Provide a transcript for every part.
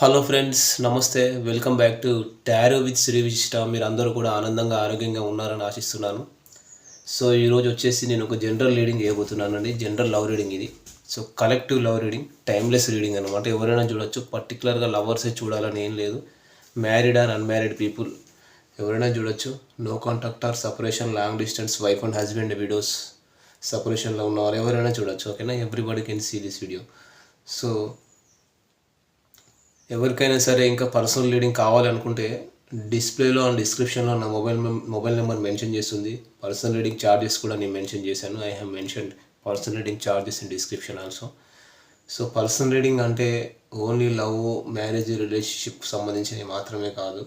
Hello friends నమస్తే. Welcome back to tarot with Sri Vishishta మీరు అందరూ కూడా ఆనందంగా ఆరోగ్యంగా ఉన్నారని ఆశిస్తున్నాను. సో ఈరోజు వచ్చేసి నేను ఒక జనరల్ రీడింగ్ చేయబోతున్నానండి. జనరల్ లవ్ రీడింగ్ ఇది. So collective love reading timeless reading అనమాట ఎవరైనా చూడొచ్చు. పర్టికులర్గా లవర్సే చూడాలని ఏం లేదు. మ్యారీడ్ ఆర్ అన్మ్యారీడ్ పీపుల్ ఎవరైనా చూడొచ్చు. No contact or separation long distance wife and husband videos సపరేషన్లో ఉన్నవారు ఎవరైనా చూడొచ్చు. ఓకేనా everybody can see this video so ఎవరికైనా సరే ఇంకా పర్సనల్ రీడింగ్ కావాలనుకుంటే డిస్ప్లేలో అండ్ డిస్క్రిప్షన్లో నా మొబైల్ మొబైల్ నెంబర్ మెన్షన్ చేస్తుంది. పర్సనల్ రీడింగ్ ఛార్జెస్ కూడా నేను మెన్షన్ చేశాను. I have mention personal reading charges in description also. So personal reading అంటే ఓన్లీ లవ్ మ్యారేజ్ రిలేషన్షిప్ సంబంధించినవి మాత్రమే కాదు.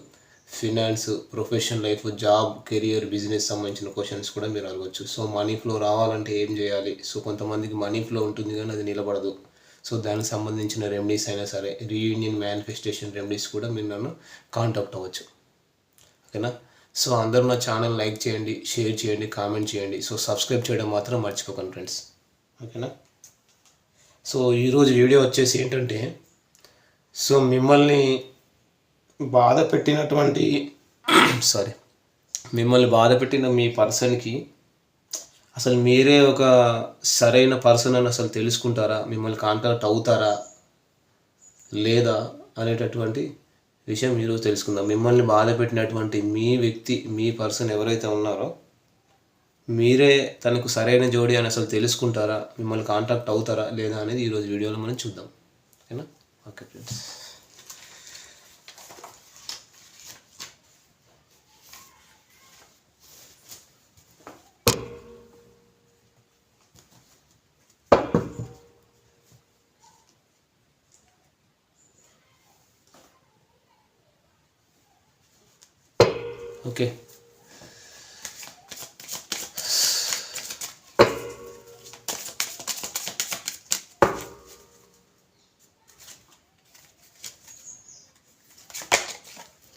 Finance professional life job career business సంబంధించిన క్వశ్చన్స్ కూడా మీరు అడగచ్చు. సో మనీ ఫ్లో రావాలంటే ఏం చేయాలి? సో కొంతమందికి మనీ ఫ్లో ఉంటుంది కానీ అది నిలబడదు. సో దానికి సంబంధించిన రెమెడీస్ అయినా సరే రీయూనియన్ మేనిఫెస్టేషన్ రెమెడీస్ కూడా మీరు నన్ను కాంటాక్ట్ అవ్వచ్చు. ఓకేనా? సో అందరూ నా ఛానల్ లైక్ చేయండి షేర్ చేయండి కామెంట్ చేయండి. సో సబ్స్క్రైబ్ చేయడం మాత్రం మర్చిపోకండి ఫ్రెండ్స్ ఓకేనా? సో ఈరోజు వీడియో వచ్చేసి ఏంటంటే సో మిమ్మల్ని బాధ పెట్టినటువంటి సారీ మిమ్మల్ని బాధ పెట్టిన మీ పర్సన్కి అసలు మీరే ఒక సరైన పర్సన్ అని అసలు తెలుసుకుంటారా? మిమ్మల్ని కాంటాక్ట్ అవుతారా? లేదా? అనేటటువంటి విషయం ఈరోజు తెలుసుకుందాం. మిమ్మల్ని బాధ పెట్టినటువంటి మీ వ్యక్తి మీ పర్సన్ ఎవరైతే ఉన్నారో మీరే తనకు సరైన జోడి అని అసలు తెలుసుకుంటారా? మిమ్మల్ని కాంటాక్ట్ అవుతారా లేదా అనేది ఈరోజు వీడియోలో మనం చూద్దాం. ఓకేనా? Okay friends. Okay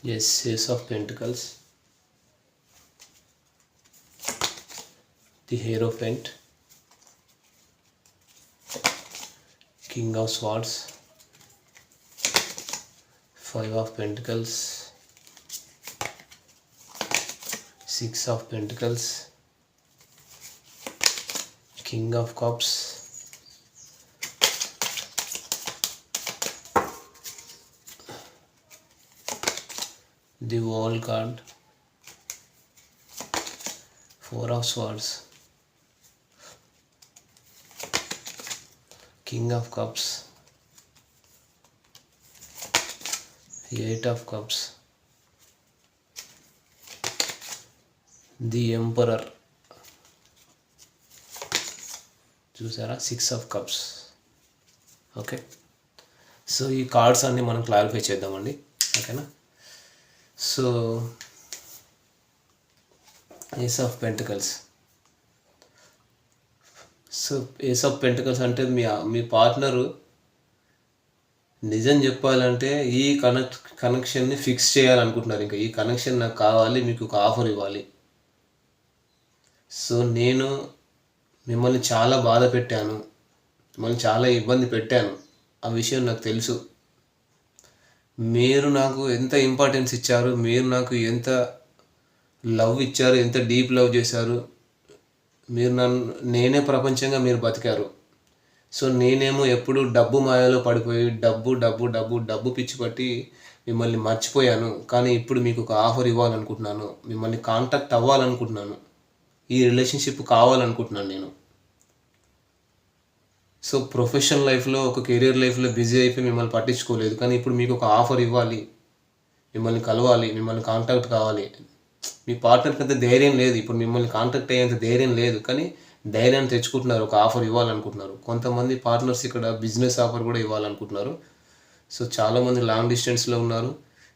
yes ace of pentacles the hierophant king of swords five of pentacles six of pentacles king of cups the wall card four of swords king of cups eight of cups the emperor. చూసారా? Six of cups okay. So ఈ cards అన్ని మనం clarify చేద్దామండి. ఓకేనా? So ace of pentacles so ace of pentacles అంటే మీ మీ partner నిజం చెప్పాలంటే ఈ కనెక్ట్ కనెక్షన్ని ఫిక్స్ చేయాలనుకుంటున్నారు. ఇంకా ఈ కనెక్షన్ నాకు కావాలి మీకు ఒక ఆఫర్ ఇవ్వాలి. సో నేను మిమ్మల్ని చాలా బాధ పెట్టాను. మిమ్మల్ని చాలా ఇబ్బంది పెట్టాను. ఆ విషయం నాకు తెలుసు. మీరు నాకు ఎంత ఇంపార్టెన్స్ ఇచ్చారు? మీరు నాకు ఎంత లవ్ ఇచ్చారు? ఎంత డీప్ లవ్ చేశారు? మీరు నన్ను నేనే ప్రపంచంగా మీరు బతికారు. సో నేనేమో ఎప్పుడు డబ్బు మాయలో పడిపోయి డబ్బు డబ్బు డబ్బు డబ్బు పిచ్చి పట్టి మిమ్మల్ని మర్చిపోయాను. కానీ ఇప్పుడు మీకు ఒక ఆఫర్ ఇవ్వాలనుకుంటున్నాను. మిమ్మల్ని కాంటాక్ట్ అవ్వాలనుకుంటున్నాను. ఈ రిలేషన్షిప్ కావాలనుకుంటున్నాను నేను. సో ప్రొఫెషనల్ లైఫ్లో ఒక కెరియర్ లైఫ్లో బిజీ అయిపోయి మిమ్మల్ని పట్టించుకోలేదు. కానీ ఇప్పుడు మీకు ఒక ఆఫర్ ఇవ్వాలి. మిమ్మల్ని కలవాలి. మిమ్మల్ని కాంటాక్ట్ కావాలి. మీ పార్ట్నర్కి అంత ధైర్యం లేదు. ఇప్పుడు మిమ్మల్ని కాంటాక్ట్ అయ్యేంత ధైర్యం లేదు. కానీ ధైర్యాన్ని తెచ్చుకుంటున్నారు. ఒక ఆఫర్ ఇవ్వాలనుకుంటున్నారు. కొంతమంది పార్ట్నర్స్ ఇక్కడ బిజినెస్ ఆఫర్ కూడా ఇవ్వాలనుకుంటున్నారు. సో చాలామంది లాంగ్ డిస్టెన్స్లో ఉన్నారు.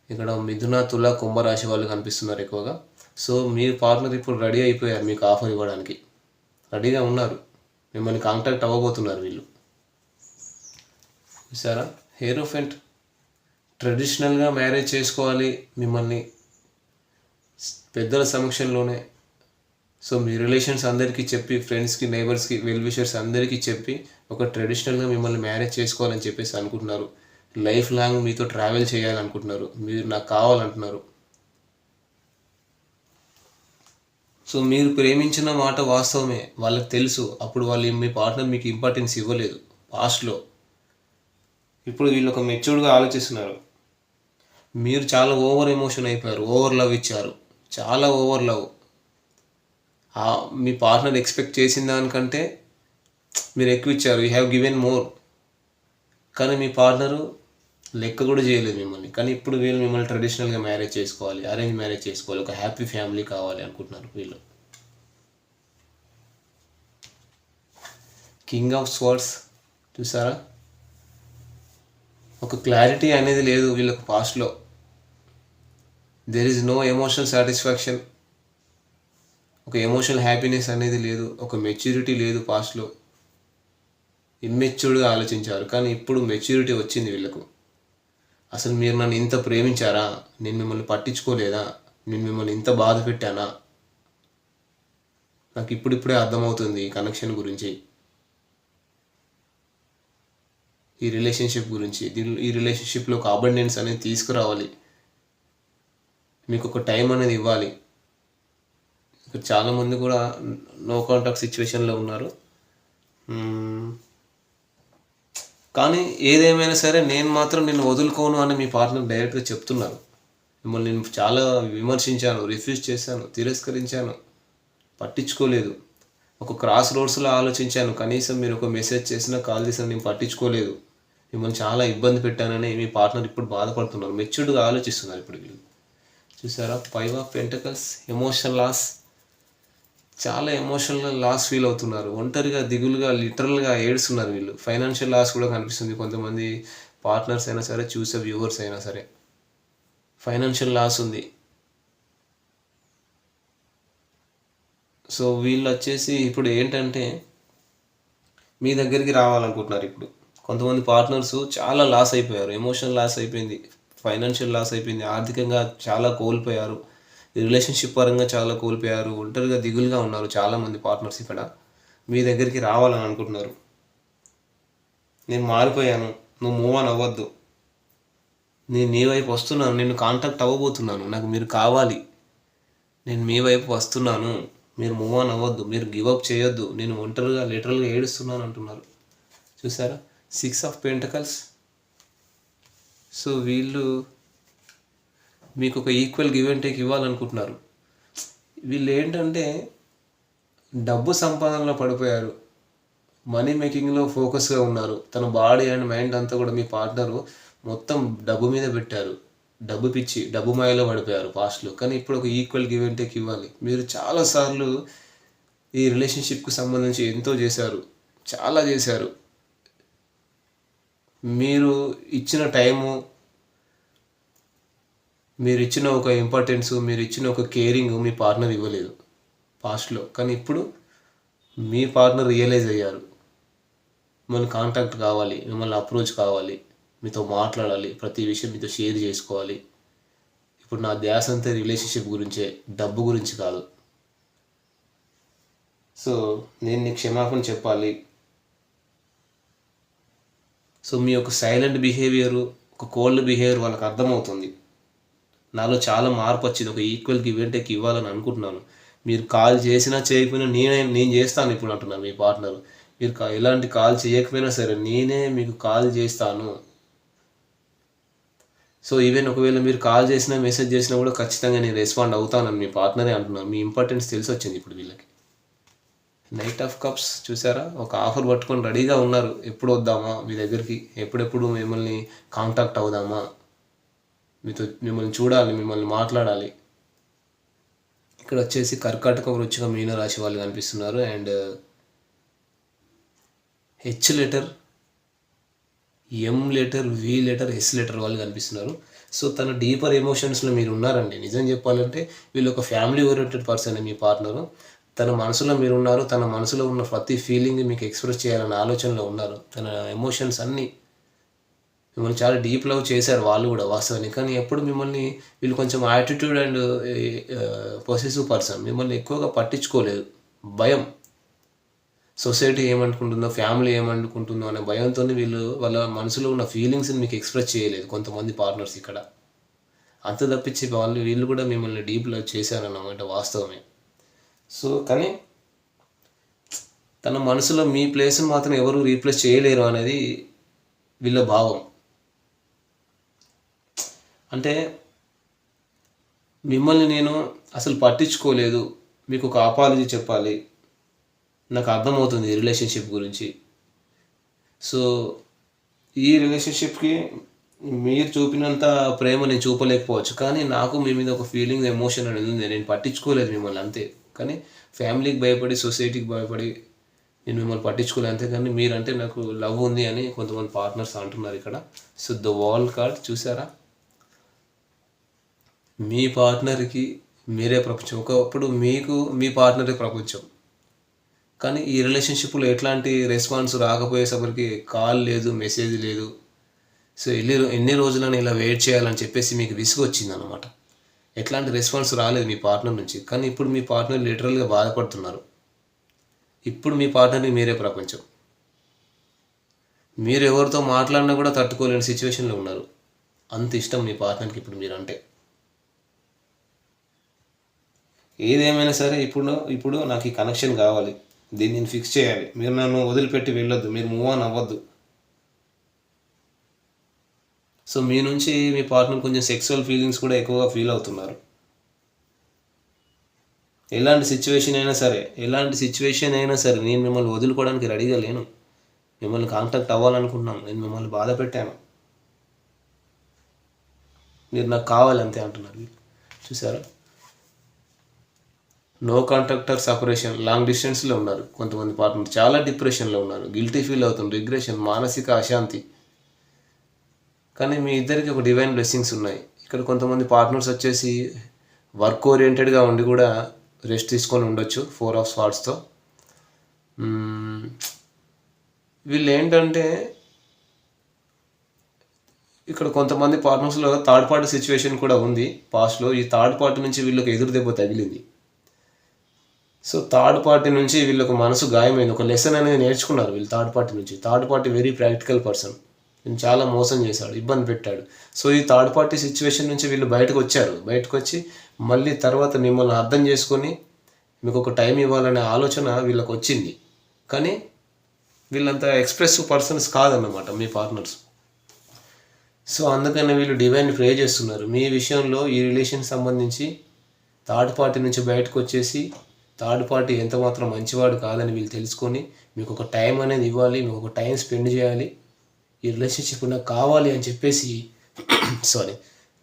ఇక్కడ మిథున తుల కుంభరాశి వాళ్ళు కనిపిస్తున్నారు ఎక్కువగా. సో మీ పార్ట్నర్ ఇప్పుడు రెడీ అయిపోయారు మీకు ఆఫర్ ఇవ్వడానికి. రెడీగా ఉన్నారు. మిమ్మల్ని కాంటాక్ట్ అవ్వబోతున్నారు వీళ్ళు. చూసారా? హేరోఫెంట్ ట్రెడిషనల్గా మ్యారేజ్ చేసుకోవాలి మిమ్మల్ని పెద్దల సమక్షంలోనే. సో మీ రిలేషన్స్ అందరికీ చెప్పి ఫ్రెండ్స్కి నైబర్స్కి వెల్ విషర్స్ అందరికీ చెప్పి ఒక ట్రెడిషనల్గా మిమ్మల్ని మ్యారేజ్ చేసుకోవాలని చెప్పేసి అనుకుంటున్నారు. లైఫ్ లాంగ్ మీతో ట్రావెల్ చేయాలనుకుంటున్నారు. మీరు నాకు కావాలంటున్నారు. సో మీరు ప్రేమించిన మాట వాస్తవమే. వాళ్ళకి తెలుసు. అప్పుడు వాళ్ళు మీ పార్ట్నర్ మీకు ఇంపార్టెన్స్ ఇవ్వలేదు. పాస్ట్లో. ఇప్పుడు వీళ్ళు ఒక మెచ్యూర్డ్గా ఆలోచిస్తున్నారు. మీరు చాలా ఓవర్ ఎమోషన్ అయిపోయారు. ఓవర్ లవ్ ఇచ్చారు. చాలా ఓవర్ లవ్. మీ పార్ట్నర్ ఎక్స్పెక్ట్ చేసిన దానికంటే మీరు ఎక్కువ ఇచ్చారు. You have given more. కానీ మీ పార్ట్నరు లెక్క కూడా చేయలేదు మిమ్మల్ని. కానీ ఇప్పుడు వీళ్ళు మిమ్మల్ని ట్రెడిషనల్గా మ్యారేజ్ చేసుకోవాలి అరేంజ్ మ్యారేజ్ చేసుకోవాలి ఒక హ్యాపీ ఫ్యామిలీ కావాలి అనుకుంటున్నారు వీళ్ళు. కింగ్ ఆఫ్ స్వర్డ్స్ చూసారా? ఒక క్లారిటీ అనేది లేదు వీళ్ళకు పాస్ట్లో there is no emotional satisfaction ఒక ఎమోషనల్ హ్యాపీనెస్ అనేది లేదు ఒక మెచ్యూరిటీ లేదు పాస్ట్లో ఇమ్మెచ్యూర్డ్గా ఆలోచించారు కానీ ఇప్పుడు మెచ్యూరిటీ వచ్చింది వీళ్ళకు. అసలు మీరు నన్ను ఇంత ప్రేమించారా? నేను మిమ్మల్ని పట్టించుకోలేదా? నేను మిమ్మల్ని ఇంత బాధ పెట్టానా? నాకు ఇప్పుడిప్పుడే అర్థమవుతుంది ఈ కనెక్షన్ గురించి. ఈ రిలేషన్షిప్ గురించి. దీని ఈ రిలేషన్షిప్లో ఒక అబండెన్స్ అనేది తీసుకురావాలి. మీకు ఒక టైం అనేది ఇవ్వాలి. ఇక్కడ చాలామంది కూడా నో కాంటాక్ట్ సిచ్యువేషన్లో ఉన్నారు. కానీ ఏదేమైనా సరే నేను మాత్రం నిన్ను వదులుకోను అని మీ పార్ట్నర్ డైరెక్ట్గా చెప్తున్నారు. మిమ్మల్ని నేను చాలా విమర్శించాను రిఫ్యూజ్ చేశాను తిరస్కరించాను. పట్టించుకోలేదు. ఒక క్రాస్ రోడ్స్లో ఆలోచించాను. కనీసం మీరు ఒక మెసేజ్ చేసినా కాల్ చేసినా నేను పట్టించుకోలేదు. మిమ్మల్ని చాలా ఇబ్బంది పెట్టానని మీ పార్ట్నర్ ఇప్పుడు బాధపడుతున్నారు. మెచ్యూర్డ్గా ఆలోచిస్తున్నారు ఇప్పుడు వీళ్ళు. చూసారా? Five of pentacles emotion loss చాలా ఎమోషనల్గా లాస్ ఫీల్ అవుతున్నారు. ఒంటరిగా దిగులుగా లిటరల్గా ఏడుస్తున్నారు వీళ్ళు. ఫైనాన్షియల్ లాస్ కూడా కనిపిస్తుంది. కొంతమంది పార్ట్నర్స్ అయినా సరే చూసే వ్యూవర్స్ అయినా సరే. ఫైనాన్షియల్ లాస్ ఉంది. సో వీళ్ళు వచ్చేసి ఇప్పుడు ఏంటంటే మీ దగ్గరికి రావాలనుకుంటున్నారు ఇప్పుడు. కొంతమంది పార్ట్నర్స్ చాలా లాస్ అయిపోయారు. ఎమోషనల్ లాస్ అయిపోయింది. ఫైనాన్షియల్ లాస్ అయిపోయింది. ఆర్థికంగా చాలా కోల్పోయారు. రిలేషన్షిప్ పరంగా చాలా కోల్పోయారు ఒంటరిగా దిగులుగా ఉన్నారు చాలామంది పార్ట్నర్స్ ఇక్కడ. మీ దగ్గరికి రావాలని అనుకుంటున్నారు. నేను మారిపోయాను నువ్వు మూవ్ ఆన్ అవ్వద్దు. నేను నీ వైపు వస్తున్నాను నేను కాంటాక్ట్ అవ్వబోతున్నాను నాకు మీరు కావాలి. నేను మీ వైపు వస్తున్నాను మీరు మూవ్ ఆన్ అవ్వద్దు మీరు గివప్ చేయొద్దు నేను ఒంటరిగా లిటరల్గా ఏడుస్తున్నాను అంటున్నారు. చూసారా? సిక్స్ ఆఫ్ పెంటకల్స్ సో వీళ్ళు మీకు ఒక ఈక్వల్ గివ్ అండ్ టేక్ ఇవ్వాలనుకుంటున్నారు. వీళ్ళు ఏంటంటే డబ్బు సంపాదనలో పడిపోయారు. మనీ మేకింగ్లో ఫోకస్గా ఉన్నారు. తన బాడీ అండ్ మైండ్ అంతా కూడా మీ పార్ట్నరు మొత్తం డబ్బు మీద పెట్టారు. డబ్బు పిచ్చి డబ్బు మాయలో పడిపోయారు పాస్ట్లో కానీ ఇప్పుడు ఒక ఈక్వల్ గివ్ అండ్ టేక్ ఇవ్వాలి. మీరు చాలాసార్లు ఈ రిలేషన్షిప్కి సంబంధించి ఎంతో చేశారు. చాలా చేశారు. మీరు ఇచ్చిన టైము మీరు ఇచ్చిన ఒక ఇంపార్టెన్స్ మీరు ఇచ్చిన ఒక కేరింగ్ మీ పార్ట్నర్ ఇవ్వలేదు. పాస్ట్లో కానీ ఇప్పుడు మీ పార్ట్నర్ రియలైజ్ అయ్యారు. మిమ్మల్ని కాంటాక్ట్ కావాలి మిమ్మల్ని అప్రోచ్ కావాలి మీతో మాట్లాడాలి ప్రతి విషయం మీతో షేర్ చేసుకోవాలి. ఇప్పుడు నా ధ్యాస అంతా రిలేషన్షిప్ గురించే డబ్బు గురించి కాదు. సో నేను నీకు క్షమాపణ చెప్పాలి. సో మీ యొక్క సైలెంట్ బిహేవియర్ ఒక కోల్డ్ బిహేవియర్ వాళ్ళకి అర్థమవుతుంది. నాలో చాలా మార్పు వచ్చింది. ఒక ఈక్వల్ గివ్ అండ్ టేక్ ఇవ్వాలని అనుకుంటున్నాను. మీరు కాల్ చేసినా చేయకపోయినా నేనే నేను చేస్తాను ఇప్పుడు అంటున్నాను మీ పార్ట్నర్ మీరు ఎలాంటి కాల్ చేయకపోయినా సరే నేనే మీకు కాల్ చేస్తాను. సో ఈవెన్ ఒకవేళ మీరు కాల్ చేసినా మెసేజ్ చేసినా కూడా ఖచ్చితంగా నేను రెస్పాండ్ అవుతానని మీ పార్ట్నరే అంటున్నాను మీ ఇంపార్టెన్స్ తెలిసి వచ్చింది ఇప్పుడు వీళ్ళకి. నైట్ ఆఫ్ కప్స్ చూసారా? ఒక ఆఫర్ పట్టుకొని రెడీగా ఉన్నారు. ఎప్పుడు వద్దామా మీ దగ్గరికి? ఎప్పుడెప్పుడు మిమ్మల్ని కాంటాక్ట్ అవుదామా? మీతో మిమ్మల్ని చూడాలి మిమ్మల్ని మాట్లాడాలి. ఇక్కడ వచ్చేసి కర్కాటక వృచ్చిక మీన రాశి వాళ్ళు కనిపిస్తున్నారు. And H letter M letter V letter S letter వాళ్ళు కనిపిస్తున్నారు. సో తన డీపర్ ఎమోషన్స్లో మీరు ఉన్నారండి. నిజం చెప్పాలంటే వీళ్ళు ఒక ఫ్యామిలీ ఓరియంటెడ్ పర్సన్ మీ పార్ట్నరు తన మనసులో మీరు ఉన్నారు తన మనసులో ఉన్న ప్రతి ఫీలింగ్ మీకు ఎక్స్ప్రెస్ చేయాలన్న ఆలోచనలో ఉన్నారు. తన ఎమోషన్స్ అన్నీ మిమ్మల్ని చాలా డీప్ లవ్ చేశారు వాళ్ళు కూడా వాస్తవానికి కానీ ఎప్పుడు మిమ్మల్ని వీళ్ళు కొంచెం యాటిట్యూడ్ అండ్ పొసెసివ్ పర్సన్ మిమ్మల్ని ఎక్కువగా పట్టించుకోలేదు. భయం. సొసైటీ ఏమనుకుంటుందో ఫ్యామిలీ ఏమనుకుంటుందో అనే భయంతో వీళ్ళు వాళ్ళ మనసులో ఉన్న ఫీలింగ్స్ని మీకు ఎక్స్ప్రెస్ చేయలేదు కొంతమంది పార్ట్నర్స్ ఇక్కడ. అంత తప్పించి వాళ్ళు వీళ్ళు కూడా మిమ్మల్ని డీప్ లవ్ చేశారన్నమాట వాస్తవమే. సో కానీ తన మనసులో మీ ప్లేస్ని మాత్రం ఎవరు రీప్లేస్ చేయలేరు అనేది వీళ్ళ భావం. అంటే మిమ్మల్ని నేను అసలు పట్టించుకోలేదు. మీకు ఒక అపాలజీ చెప్పాలి. నాకు అర్థమవుతుంది ఈ రిలేషన్షిప్ గురించి. సో ఈ రిలేషన్షిప్కి మీరు చూపినంత ప్రేమ నేను చూపలేకపోవచ్చు. కానీ నాకు మీ మీద ఒక ఫీలింగ్ ఎమోషన్ అనేది ఉంది. నేను పట్టించుకోలేదు మిమ్మల్ని అంతే. కానీ ఫ్యామిలీకి భయపడి సొసైటీకి భయపడి నేను మిమ్మల్ని పట్టించుకోలేదు. అంతే కానీ మీరంటే నాకు లవ్ ఉంది అని కొంతమంది పార్ట్నర్స్ అంటున్నారు ఇక్కడ. సో ద వాల్ కార్డ్ చూసారా? మీ పార్ట్నర్కి మీరే ప్రపంచం. ఒకప్పుడు మీకు మీ పార్ట్నరే ప్రపంచం. కానీ ఈ రిలేషన్షిప్లో ఎట్లాంటి రెస్పాన్స్ రాకపోయేసరికి కాల్ లేదు మెసేజ్ లేదు. సో ఎన్ని ఎన్ని రోజులని ఇలా వెయిట్ చేయాలని చెప్పేసి మీకు విసుగు వచ్చింది అనమాట ఎట్లాంటి రెస్పాన్స్ రాలేదు మీ పార్ట్నర్ నుంచి. కానీ ఇప్పుడు మీ పార్ట్నర్ లిటరల్గా బాధపడుతున్నారు. ఇప్పుడు మీ పార్ట్నర్కి మీరే ప్రపంచం. మీరు ఎవరితో మాట్లాడినా కూడా తట్టుకోలేని సిచ్యువేషన్లో ఉన్నారు. అంత ఇష్టం మీ పార్ట్నర్కి ఇప్పుడు మీరంటే. ఏదేమైనా సరే ఇప్పుడు ఇప్పుడు నాకు ఈ కనెక్షన్ కావాలి. దీన్ని నేను ఫిక్స్ చేయాలి. మీరు నన్ను వదిలిపెట్టి వెళ్ళొద్దు. మీరు మూవ్ ఆన్ అవ్వద్దు. సో మీ నుంచి మీ పార్ట్నర్ కొంచెం సెక్సువల్ ఫీలింగ్స్ కూడా ఎక్కువగా ఫీల్ అవుతున్నారు. ఎలాంటి సిచ్యువేషన్ అయినా సరే ఎలాంటి సిచ్యువేషన్ అయినా సరే నేను మిమ్మల్ని వదులుకోవడానికి రెడీగా లేను. మిమ్మల్ని కాంటాక్ట్ అవ్వాలనుకుంటున్నాను నేను మిమ్మల్ని బాధ పెట్టాను. మీరు నాకు కావాలంతే అంటున్నారు. చూసారా? నో కాంటాక్టర్ సపరేషన్ లాంగ్ డిస్టెన్స్లో ఉన్నారు కొంతమంది పార్ట్నర్ చాలా డిప్రెషన్లో ఉన్నారు. గిల్టీ ఫీల్ అవుతుంది. రిగ్రెషన్ మానసిక అశాంతి. కానీ మీ ఇద్దరికి ఒక డివైన్ బ్లెస్సింగ్స్ ఉన్నాయి. ఇక్కడ కొంతమంది పార్ట్నర్స్ వచ్చేసి వర్క్ ఓరియంటెడ్గా ఉండి కూడా రెస్ట్ తీసుకొని ఉండొచ్చు. ఫోర్ ఆఫ్ స్వాట్స్తో hmm. వీళ్ళు ఏంటంటే ఇక్కడ కొంతమంది పార్ట్నర్స్లో థర్డ్ పార్టీ సిచ్యువేషన్ కూడా ఉంది. పాస్ట్లో ఈ థర్డ్ పార్టీ నుంచి వీళ్ళకి ఎదురు దెబ్బ తగిలింది. సో థర్డ్ పార్టీ నుంచి వీళ్ళకు మనసు గాయమైంది. ఒక లెసన్ అనేది నేర్చుకున్నారు వీళ్ళు థర్డ్ పార్టీ నుంచి. Third party very practical person చాలా మోసం చేశాడు ఇబ్బంది పెట్టాడు. సో ఈ థర్డ్ పార్టీ సిచ్యువేషన్ నుంచి వీళ్ళు బయటకు వచ్చారు. బయటకు వచ్చి మళ్ళీ తర్వాత మిమ్మల్ని అర్థం చేసుకొని మీకు ఒక టైం ఇవ్వాలనే ఆలోచన వీళ్ళకి వచ్చింది. కానీ వీళ్ళంతా ఎక్స్ప్రెసివ్ పర్సన్స్ కాదన్నమాట మీ పార్ట్నర్స్ సో అందుకని వీళ్ళు డివైన్ ప్రే చేస్తున్నారు. మీ విషయంలో ఈ రిలేషన్ సంబంధించి థర్డ్ పార్టీ నుంచి బయటకు వచ్చేసి థర్డ్ పార్టీ ఎంత మాత్రం మంచివాడు కాదని వీళ్ళు తెలుసుకొని మీకు ఒక టైం అనేది ఇవ్వాలి మీకు ఒక టైం స్పెండ్ చేయాలి ఈ రిలేషన్షిప్ నాకు కావాలి అని చెప్పేసి సారీ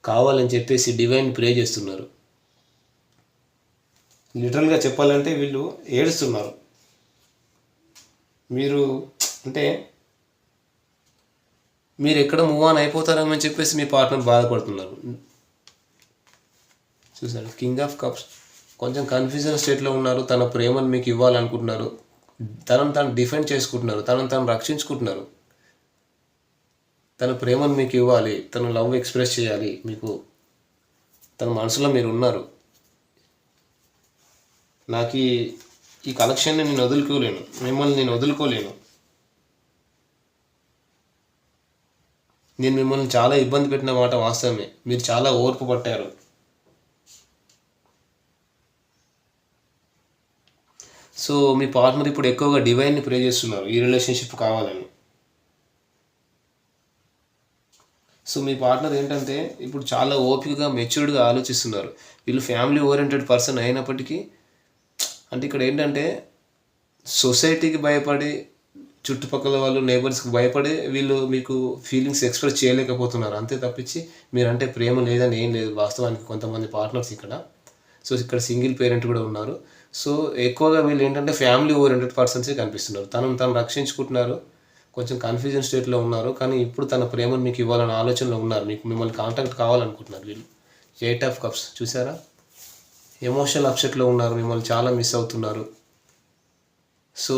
కావాలని చెప్పేసి డివైన్ ప్రే చేస్తున్నారు. లిటరల్గా చెప్పాలంటే వీళ్ళు ఏడుస్తున్నారు. మీరు అంటే మీరు ఎక్కడ మూవ్ ఆన్ అయిపోతారని చెప్పేసి మీ పార్ట్నర్ బాధపడుతున్నారు. చూసారు కింగ్ ఆఫ్ కప్స్ కొంచెం కన్ఫ్యూజన్ స్టేట్లో ఉన్నారు. తన ప్రేమను మీకు ఇవ్వాలనుకుంటున్నారు. తనను తాను డిఫెండ్ చేసుకుంటున్నారు. తనను తాను రక్షించుకుంటున్నారు. తన ప్రేమను మీకు ఇవ్వాలి. తన లవ్ ఎక్స్ప్రెస్ చేయాలి. మీకు తన మనసులో మీరు ఉన్నారు. నాకు ఈ ఈ కలెక్షన్ని నేను వదులుకోలేను. మిమ్మల్ని నేను వదులుకోలేను. నేను మిమ్మల్ని చాలా ఇబ్బంది పెట్టిన మాట వాస్తవమే. మీరు చాలా ఓర్పు పట్టారు. సో మీ పార్ట్నర్ ఇప్పుడు ఎక్కువగా డివైన్ని ప్రే చేస్తున్నారు. ఈ రిలేషన్షిప్ కావాలని. సో మీ పార్ట్నర్ ఏంటంటే ఇప్పుడు చాలా ఓపికగా మెచ్యూర్డ్గా ఆలోచిస్తున్నారు. వీళ్ళు ఫ్యామిలీ ఓరియంటెడ్ పర్సన్ అయినప్పటికీ అంటే ఇక్కడ ఏంటంటే సొసైటీకి భయపడి చుట్టుపక్కల వాళ్ళు నేబర్స్కి భయపడి వీళ్ళు మీకు ఫీలింగ్స్ ఎక్స్ప్రెస్ చేయలేకపోతున్నారు. అంతే తప్పించి మీరంటే ప్రేమ లేదని ఏం లేదు. వాస్తవానికి కొంతమంది పార్ట్నర్స్ ఇక్కడ. సో ఇక్కడ సింగిల్ పేరెంట్ కూడా ఉన్నారు. సో ఎక్కువగా వీళ్ళు ఏంటంటే ఫ్యామిలీ ఓరియంటెడ్ పర్సన్సే కనిపిస్తున్నారు. తను తను రక్షించుకుంటున్నారు. కొంచెం కన్ఫ్యూజన్ స్టేట్లో ఉన్నారు. కానీ ఇప్పుడు తన ప్రేమను మీకు ఇవ్వాలనే ఆలోచనలో ఉన్నారు. మీకు మిమ్మల్ని కాంటాక్ట్ కావాలనుకుంటున్నారు వీళ్ళు. ఎయిట్ ఆఫ్ కప్స్ చూసారా ఎమోషనల్ అప్సెట్లో ఉన్నారు. మిమ్మల్ని చాలా మిస్ అవుతున్నారు. సో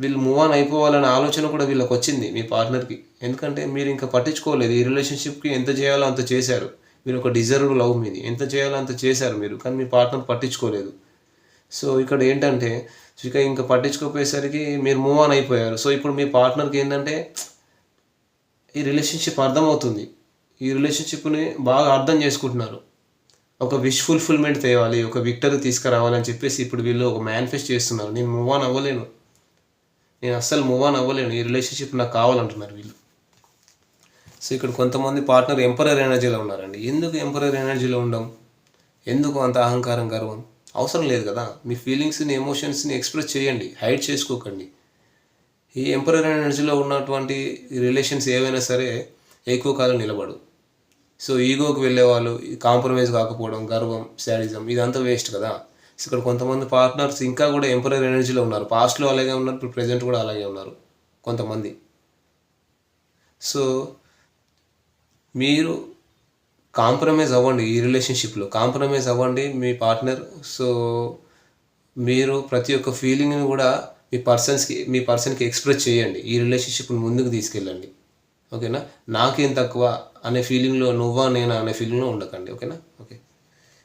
వీళ్ళు మూవ్ ఆన్ అయిపోవాలనే ఆలోచన కూడా వీళ్ళకి వచ్చింది మీ పార్ట్నర్కి ఎందుకంటే మీరు ఇంకా పట్టించుకోలేదు. ఈ రిలేషన్షిప్కి ఎంత చేయాలో అంత చేశారు. మీరు ఒక డిజర్వ్ లవ్ మీది. ఎంత చేయాలో అంత చేశారు మీరు. కానీ మీ పార్ట్నర్ పట్టించుకోలేదు. సో ఇక్కడ ఏంటంటే ఇక ఇంకా పట్టించుకోపోయేసరికి మీరు మూవ్ ఆన్ అయిపోయారు. సో ఇప్పుడు మీ పార్ట్నర్కి ఏంటంటే ఈ రిలేషన్షిప్ అర్థమవుతుంది. ఈ రిలేషన్షిప్ని బాగా అర్థం చేసుకుంటున్నారు. ఒక విష్ ఫుల్ఫిల్మెంట్ తేవాలి ఒక విక్టరీ తీసుకురావాలని చెప్పేసి ఇప్పుడు వీళ్ళు ఒక మేనిఫెస్ట్ చేస్తున్నారు. నేను మూవ్ ఆన్ అవ్వలేను. నేను అస్సలు మూవ్ ఆన్ అవ్వలేను. ఈ రిలేషన్షిప్ నాకు కావాలంటున్నారు వీళ్ళు. సో ఇక్కడ కొంతమంది పార్ట్నర్ ఎంపరర్ ఎనర్జీలో ఉన్నారండి. ఎందుకు ఎంపరర్ ఎనర్జీలో ఉండం? ఎందుకు అంత అహంకారం గర్వం అవసరం లేదు కదా. మీ ఫీలింగ్స్ని ఎమోషన్స్ని ఎక్స్ప్రెస్ చేయండి. హైడ్ చేసుకోకండి. ఈ ఎంపరర్ ఎనర్జీలో ఉన్నటువంటి రిలేషన్స్ ఏవైనా సరే ఎక్కువ కాలం నిలబడు సో ఈగోకి వెళ్ళే వాళ్ళు కాంప్రమైజ్ కాకపోవడం గర్వం శాడిజం ఇదంతా వేస్ట్ కదా. సో ఇక్కడ కొంతమంది పార్ట్నర్స్ ఇంకా కూడా ఎంపరర్ ఎనర్జీలో ఉన్నారు. పాస్ట్లో అలాగే ఉన్నారు ఇప్పుడు ప్రజెంట్ కూడా అలాగే ఉన్నారు. కొంతమంది. సో మీరు కాంప్రమైజ్ అవ్వండి ఈ రిలేషన్షిప్లో. కాంప్రమైజ్ అవ్వండి మీ పార్ట్నర్. సో మీరు ప్రతి ఒక్క ఫీలింగ్ని కూడా మీ పర్సన్స్కి మీ పర్సన్కి ఎక్స్ప్రెస్ చేయండి. ఈ రిలేషన్షిప్ని ముందుకు తీసుకెళ్ళండి. ఓకేనా? నాకేం తక్కువ అనే ఫీలింగ్లో నువ్వా నేనా అనే ఫీలింగ్లో ఉండకండి. ఓకేనా? ఓకే.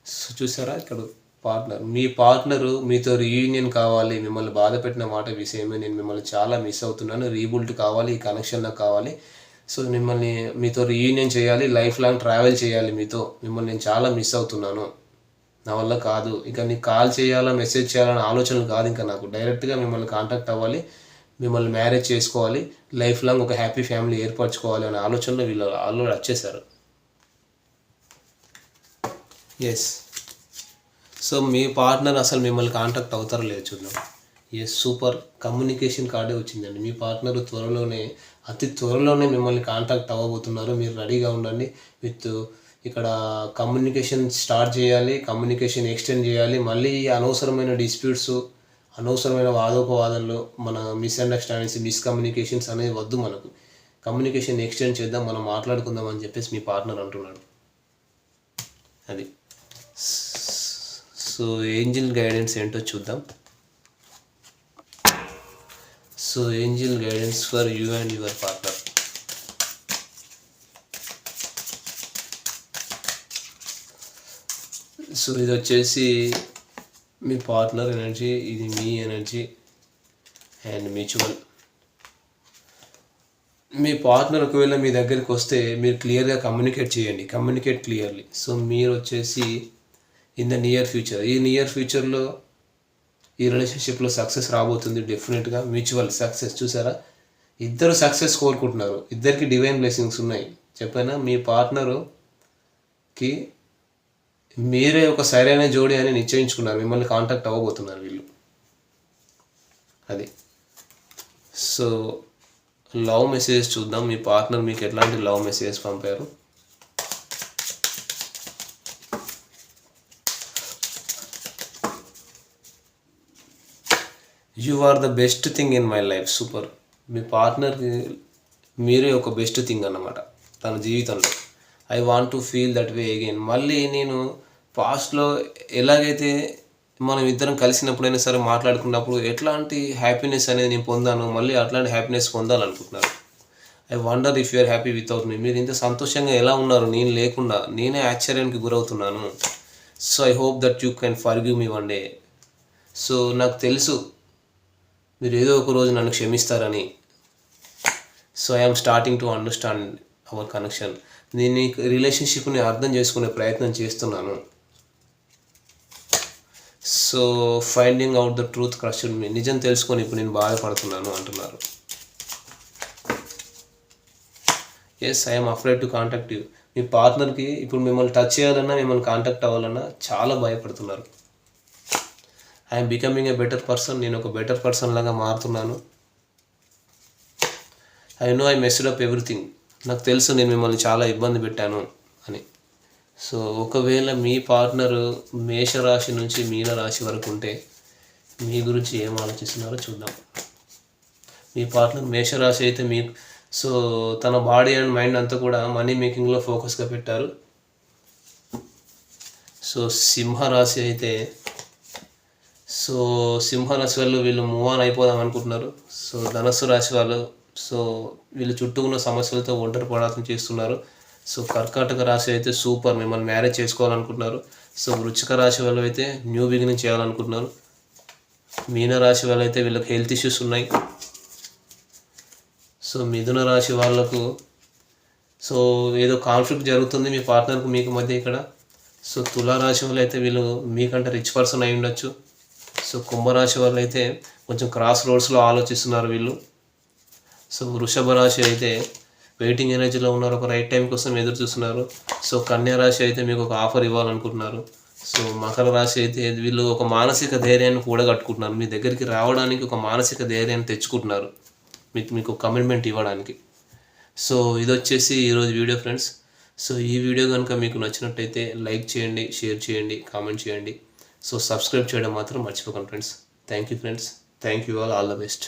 సో చూసారా ఇక్కడ పార్ట్నర్. మీ పార్ట్నరు మీతో రీయూనియన్ కావాలి మిమ్మల్ని బాధ పెట్టిన మాట విషయమే. నేను మిమ్మల్ని చాలా మిస్ అవుతున్నాను. రీబుల్ట్ కావాలి ఈ కనెక్షన్ నాకు కావాలి. సో మిమ్మల్ని మీతో రీయూనియన్ చేయాలి లైఫ్ లాంగ్ ట్రావెల్ చేయాలి మీతో. మిమ్మల్ని నేను చాలా మిస్ అవుతున్నాను. నా వల్ల కాదు. ఇంకా నీకు కాల్ చేయాలా మెసేజ్ చేయాలనే ఆలోచనలు కాదు ఇంకా నాకు. డైరెక్ట్గా మిమ్మల్ని కాంటాక్ట్ అవ్వాలి మిమ్మల్ని మ్యారేజ్ చేసుకోవాలి లైఫ్ లాంగ్ ఒక హ్యాపీ ఫ్యామిలీ ఏర్పరచుకోవాలి అనే ఆలోచనలో వీళ్ళు ఆల్రెడీ వచ్చేసారు. ఎస్ సో మీ పార్ట్నర్ అసలు మిమ్మల్ని కాంటాక్ట్ అవుతారో లేదు చూద్దాం. ఎస్ సూపర్ కమ్యూనికేషన్ కార్డే వచ్చిందండి. మీ పార్ట్నర్ త్వరలోనే అతి త్వరలోనే మిమ్మల్ని కాంటాక్ట్ అవ్వబోతున్నారు. మీరు రెడీగా ఉండండి. విత్ ఇక్కడ కమ్యూనికేషన్ స్టార్ట్ చేయాలి. కమ్యూనికేషన్ ఎక్స్టెండ్ చేయాలి. మళ్ళీ అనవసరమైన డిస్ప్యూట్స్ అనవసరమైన వాదోపవాదాలు మన మిస్అండర్స్టాండింగ్స్ మిస్కమ్యూనికేషన్స్ అనేవి వద్దు మనకు. కమ్యూనికేషన్ ఎక్స్టెండ్ చేద్దాం. మనం మాట్లాడుకుందాం అని చెప్పేసి మీ పార్ట్నర్ అంటున్నాడు. అది. సో ఏంజిల్ గైడెన్స్ ఏంటో చూద్దాం. So angel guidance for you and your partner. So ఇది వచ్చేసి మీ పార్ట్నర్ ఎనర్జీ ఇది మీ ఎనర్జీ అండ్ మ్యూచువల్. మీ పార్ట్నర్ ఒకవేళ మీ దగ్గరికి వస్తే మీరు క్లియర్గా కమ్యూనికేట్ చేయండి కమ్యూనికేట్ క్లియర్లీ. సో మీరు వచ్చేసి ఇన్ ద నియర్ ఫ్యూచర్ ఈ నియర్ ఫ్యూచర్లో ఈ రిలేషన్షిప్లో సక్సెస్ రాబోతుంది డెఫినెట్గా మ్యూచువల్ సక్సెస్ చూసారా? ఇద్దరు సక్సెస్ కోరుకుంటున్నారు. ఇద్దరికి డివైన్ బ్లెస్సింగ్స్ ఉన్నాయి. చెప్పైనా? మీ పార్ట్నరుకి మీరే ఒక సరైన జోడి అని నిశ్చయించుకున్నారు. మిమ్మల్ని కాంటాక్ట్ అవ్వబోతున్నారు వీళ్ళు. అది. సో లవ్ మెసేజ్ చూద్దాం. మీ పార్ట్నర్ మీకు ఎట్లాంటి లవ్ మెసేజ్ పంపారు? You are the best thing in my life super me partner మీరే ఒక బెస్ట్ థింగ్ అన్నమాట. తన జీవితంలో. I want to feel that way again మళ్ళీ నేను పాస్ట్లో ఎలాగైతే మనం ఇద్దరం కలిసినప్పుడైనా సరే మాట్లాడుకున్నప్పుడు ఎట్లాంటి హ్యాపీనెస్ అనేది నేను పొందాను మళ్ళీ అట్లాంటి హ్యాపీనెస్ పొందాలనుకుంటున్నాను. I wonder if you're happy without me మీరు ఇంత సంతోషంగా ఎలా ఉన్నారు? నేను లేకుండా నేనే ఆశ్చర్యానికి గురవుతున్నాను. So I hope that you can forgive me one day so నాకు తెలుసు మీరు ఏదో ఒక రోజు నన్ను క్షమిస్తారని so I'm starting to understand our connection నేను ఈ రిలేషన్షిప్ని అర్థం చేసుకునే ప్రయత్నం చేస్తున్నాను. So finding out the truth crush నిజం తెలుసుకొని ఇప్పుడు నేను బాధపడుతున్నాను అంటున్నారు. Yes I'm afraid to contact you మీ పార్ట్నర్కి ఇప్పుడు మిమ్మల్ని టచ్ చేయాలన్నా మిమ్మల్ని కాంటాక్ట్ అవ్వాలన్నా చాలా భయపడుతున్నారు. I'm becoming a better person నేను ఒక బెటర్ పర్సన్ లాగా మారుతున్నాను. I know I messed up everything నాకు తెలుసు నేను మిమ్మల్ని చాలా ఇబ్బంది పెట్టాను అని. సో ఒకవేళ మీ పార్ట్నర్ మేషరాశి నుంచి మీన రాశి వరకు ఉంటే మీ గురించి ఏం ఆలోచిస్తున్నారో చూద్దాం. మీ పార్ట్నర్ మేషరాశి అయితే మీ సో తన బాడీ అండ్ మైండ్ అంతా కూడా మనీ మేకింగ్లో ఫోకస్గా పెట్టారు. సో సింహరాశి అయితే సో సింహరాశి వాళ్ళు వీళ్ళు మూవ్ ఆన్ అయిపోదాం అనుకుంటున్నారు. సో ధనస్సు రాశి వాళ్ళు సో వీళ్ళు చుట్టూ ఉన్న సమస్యలతో ఒంటరి పోరాటం చేస్తున్నారు. సో కర్కాటక రాశి అయితే సూపర్ మిమ్మల్ని మ్యారేజ్ చేసుకోవాలనుకుంటున్నారు. సో వృచ్చిక రాశి వాళ్ళు అయితే న్యూ బిగినింగ్ చేయాలనుకుంటున్నారు. మీనరాశి వాళ్ళైతే వీళ్ళకి హెల్త్ ఇష్యూస్ ఉన్నాయి. సో మిథున రాశి వాళ్ళకు సో ఏదో కాన్ఫ్లిక్ట్ జరుగుతుంది మీ పార్ట్నర్కు మీకు మధ్య ఇక్కడ. సో తులారాశి వాళ్ళు అయితే వీళ్ళు మీకంటే రిచ్ పర్సన్ అయి ఉండొచ్చు. సో కుంభరాశి వాళ్ళు అయితే కొంచెం క్రాస్ రోడ్స్లో ఆలోచిస్తున్నారు వీళ్ళు. సో వృషభ రాశి అయితే వెయిటింగ్ ఎనర్జీలో ఉన్నారు ఒక రైట్ టైం కోసం ఎదురు చూస్తున్నారు. సో కన్యా రాశి అయితే మీకు ఒక ఆఫర్ ఇవ్వాలనుకుంటున్నారు. సో మకర రాశి అయితే వీళ్ళు ఒక మానసిక ధైర్యాన్ని కూడగట్టుకుంటున్నారు. మీ దగ్గరికి రావడానికి ఒక మానసిక ధైర్యాన్ని తెచ్చుకుంటున్నారు. మీకు మీకు కమిట్మెంట్ ఇవ్వడానికి. సో ఇది వచ్చేసి ఈరోజు వీడియో ఫ్రెండ్స్. సో ఈ వీడియో కనుక మీకు నచ్చినట్టయితే లైక్ చేయండి షేర్ చేయండి కామెంట్ చేయండి. సో సబ్స్క్రైబ్ చేయడం మాత్రం మర్చిపోకండి friends thank you friends thank you all all the best